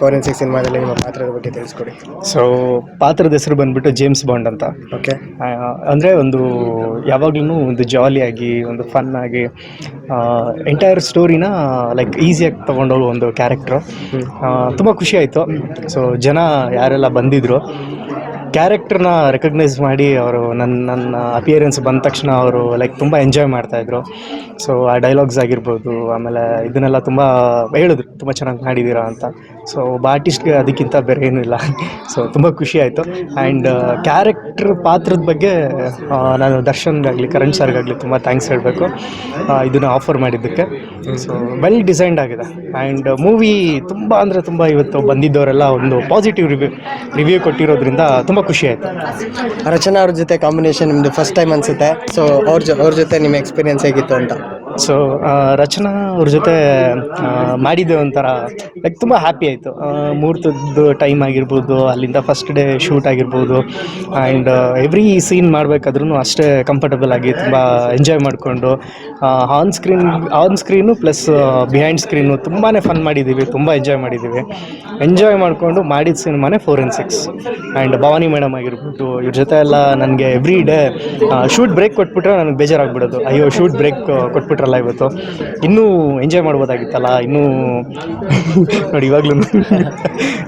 Forensic ಸಿನಿಮಾದಲ್ಲಿ ನಿಮ್ಮ ಪಾತ್ರದ ಬಗ್ಗೆ ತಿಳಿಸ್ಕೊಡಿ. ಸೊ ಪಾತ್ರದ ಹೆಸರು ಬಂದ್ಬಿಟ್ಟು ಜೇಮ್ಸ್ ಬಾಂಡ್ ಅಂತ. ಓಕೆ ಅಂದರೆ ಒಂದು ಯಾವಾಗ್ಲೂ ಒಂದು ಜಾಲಿಯಾಗಿ ಒಂದು ಫನ್ ಆಗಿ ಎಂಟೈರ್ ಸ್ಟೋರಿನ ಲೈಕ್ ಈಸಿಯಾಗಿ ತೊಗೊಂಡೋಗೋ ಒಂದು ಕ್ಯಾರೆಕ್ಟ್ರು ತುಂಬ ಖುಷಿ ಆಯಿತು. ಸೊ ಜನ ಯಾರೆಲ್ಲ ಬಂದಿದ್ರು ಕ್ಯಾರೆಕ್ಟರ್ನ ರೆಕಗ್ನೈಸ್ ಮಾಡಿ ಅವರು ನನ್ನ ನನ್ನ ಅಪಿಯರೆನ್ಸ್ ಬಂದ ತಕ್ಷಣ ಅವರು ಲೈಕ್ ತುಂಬ ಎಂಜಾಯ್ ಮಾಡ್ತಾಯಿದ್ರು ಸೊ ಆ ಡೈಲಾಗ್ಸ್ ಆಗಿರ್ಬೋದು, ಆಮೇಲೆ ಇದನ್ನೆಲ್ಲ ತುಂಬ ಹೇಳಿದ್ರು, ತುಂಬ ಚೆನ್ನಾಗಿ ಮಾಡಿದ್ದೀರಾ ಅಂತ. ಸೊ ಒಬ್ಬ ಆರ್ಟಿಸ್ಟ್ಗೆ ಅದಕ್ಕಿಂತ ಬೇರೆ ಏನೂ ಇಲ್ಲ. ಸೊ ತುಂಬ ಖುಷಿ ಆಯಿತು. ಆ್ಯಂಡ್ ಕ್ಯಾರೆಕ್ಟ್ರ್ ಪಾತ್ರದ ಬಗ್ಗೆ ನಾನು ದರ್ಶನ್ಗಾಗಲಿ ಕರಣ್ ಸರ್ಗಾಗಲಿ ತುಂಬ ಥ್ಯಾಂಕ್ಸ್ ಹೇಳಬೇಕು. ಇದನ್ನು ಆಫರ್ ಮಾಡಿದ್ದಕ್ಕೆ. ಸೊ ವೆಲ್ ಡಿಸೈನ್ಡ್ ಆಗಿದೆ. ಆ್ಯಂಡ್ ಮೂವಿ ತುಂಬ ಅಂದರೆ ತುಂಬ ಇವತ್ತು ಬಂದಿದ್ದವರೆಲ್ಲ ಒಂದು ಪಾಸಿಟಿವ್ ರಿವ್ಯೂ ರಿವ್ಯೂ ಕೊಟ್ಟಿರೋದ್ರಿಂದ ತುಂಬ ಖುಷಿ ಆಯ್ತು. ರಚನಾ ಅವ್ರ ಜೊತೆ ಕಾಂಬಿನೇಷನ್ ನಿಮ್ದು ಫಸ್ಟ್ ಟೈಮ್ ಅನ್ಸುತ್ತೆ. ಸೊ ಅವ್ರ ಜೊ ಅವ್ರ ಜೊತೆ ನಿಮ್ಮ ಎಕ್ಸ್ಪೀರಿಯನ್ಸ್ ಹೇಗಿತ್ತು ಅಂತ. ಸೊ ರಚನಾ ಅವ್ರ ಜೊತೆ ಮಾಡಿದ್ದೆ ಒಂಥರ ಲೈಕ್ ತುಂಬ ಹ್ಯಾಪಿ ಆಯಿತು. ಮುಹೂರ್ತದ್ದು ಟೈಮ್ ಆಗಿರ್ಬೋದು, ಅಲ್ಲಿಂದ ಫಸ್ಟ್ ಡೇ ಶೂಟ್ ಆಗಿರ್ಬೋದು ಆ್ಯಂಡ್ ಎವ್ರಿ ಸೀನ್ ಮಾಡಬೇಕಾದ್ರೂ ಅಷ್ಟೇ ಕಂಫರ್ಟಬಲ್ ಆಗಿ ತುಂಬ ಎಂಜಾಯ್ ಮಾಡಿಕೊಂಡು on screen on screen plus behind screen ತುಂಬಾ ಫನ್ ಮಾಡಿದ್ದೀವಿ, ತುಂಬ ಎಂಜಾಯ್ ಮಾಡಿದ್ದೀವಿ. ಎಂಜಾಯ್ ಮಾಡಿಕೊಂಡು ಮಾಡಿದ ಸಿನಿಮಾನೇ four and six and Bhavani madam ಆಗಿರ್ಬೋದು ಇವ್ರ ಜೊತೆ ಎಲ್ಲ ನನಗೆ ಎವ್ರಿ ಡೇ ಶೂಟ್ ಬ್ರೇಕ್ ಕೊಟ್ಬಿಟ್ರೆ ನನಗೆ ಬೇಜಾರಾಗ್ಬಿಡೋದು. ಅಯ್ಯೋ ಶೂಟ್ ಬ್ರೇಕ್ ಕೊಟ್ಬಿಟ್ರಲ್ಲ ಇವತ್ತು. ಇನ್ನೂ ಎಂಜಾಯ್ ಮಾಡ್ಬೋದಾಗಿತ್ತಲ್ಲ, ಇನ್ನೂ ನೋಡಿ ಇವಾಗಲೂ.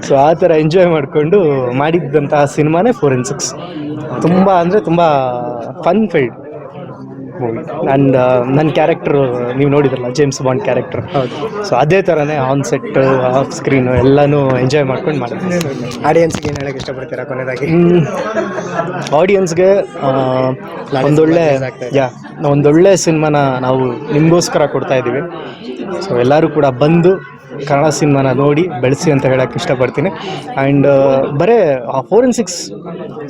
ಸೊ ಆ ಥರ ಎಂಜಾಯ್ ಮಾಡಿಕೊಂಡು ಮಾಡಿದ್ದಂತಹ ಸಿನಿಮಾನೇ ಫೋರ್ ಇನ್ ಸಿಕ್ಸ್ ತುಂಬ ಅಂದರೆ ತುಂಬ ಫನ್ ಫೈಲ್ಡ್ ಮೂವಿ ಆ್ಯಂಡ್ ನನ್ನ ಕ್ಯಾರೆಕ್ಟ್ರು ನೀವು ನೋಡಿದ್ರಲ್ಲ ಜೇಮ್ಸ್ ಬಾಂಡ್ ಕ್ಯಾರೆಕ್ಟರ್ ಸೊ ಅದೇ ಥರನೇ ಆನ್ ಸೆಟ್ ಆಫ್ ಸ್ಕ್ರೀನು ಎಲ್ಲನೂ ಎಂಜಾಯ್ ಮಾಡ್ಕೊಂಡು ಮಾಡ್ತೀನಿ ಆಡಿಯನ್ಸ್ಗೆ ಏನು ಹೇಳಕ್ಕೆ ಇಷ್ಟಪಡ್ತೀರಾ ಕೊನೆಯದಾಗಿ ಆಡಿಯನ್ಸ್ಗೆ ಒಂದೊಳ್ಳೆ. ಯಾ ಒಂದೊಳ್ಳೆ ಸಿನಿಮಾನ ನಾವು ನಿಮಗೋಸ್ಕರ ಕೊಡ್ತಾ ಇದ್ದೀವಿ ಸೊ ಎಲ್ಲರೂ ಕೂಡ ಬಂದು ಕನ್ನಡ ಸಿನಿಮಾನ ನೋಡಿ ಬೆಳೆಸಿ ಅಂತ ಹೇಳಕ್ಕೆ ಇಷ್ಟಪಡ್ತೀನಿ. ಆ್ಯಂಡ್ ಬರೇ ಫೋರ್ ಇನ್ ಸಿಕ್ಸ್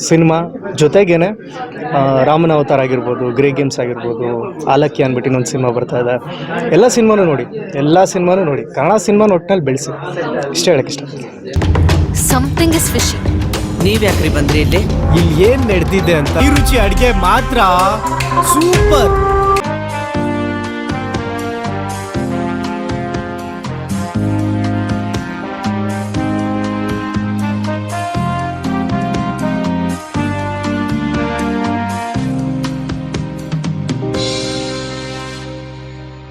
ಸಿನಿಮಾ ಜೊತೆಗೇನೆ ರಾಮನ ಅವತಾರ ಆಗಿರ್ಬೋದು ಗ್ರೇ ಗೇಮ್ಸ್ ಆಗಿರ್ಬೋದು ಆಲಕ್ಕಿ ಅಂದ್ಬಿಟ್ಟು ಇನ್ನೊಂದು ಸಿನಿಮಾ ಬರ್ತಾ ಇದೆ. ಎಲ್ಲ ಸಿನಿಮಾನೂ ನೋಡಿ ಎಲ್ಲ ಸಿನಿಮಾನೂ ನೋಡಿ ಕನ್ನಡ ಸಿನಿಮಾನ ಒಟ್ಟಿನಲ್ಲಿ ಬೆಳೆಸಿ ಇಷ್ಟ ಹೇಳಕ್ಕೆ ಇಷ್ಟಪಡ್ತೀನಿ. ಸಮಥಿಂಗ್ ಇಸ್ ನೀವು ನೀವ್ಯಾಕ್ರಿ ಬಂದ್ರಿ ಇಲ್ಲಿ? ಇಲ್ಲಿ ಏನ್ ನಡೆದಿದೆ ಅಂತ? ಈ ರುಚಿ ಅಡಿಗೆ ಮಾತ್ರ? ಸೂಪರ್!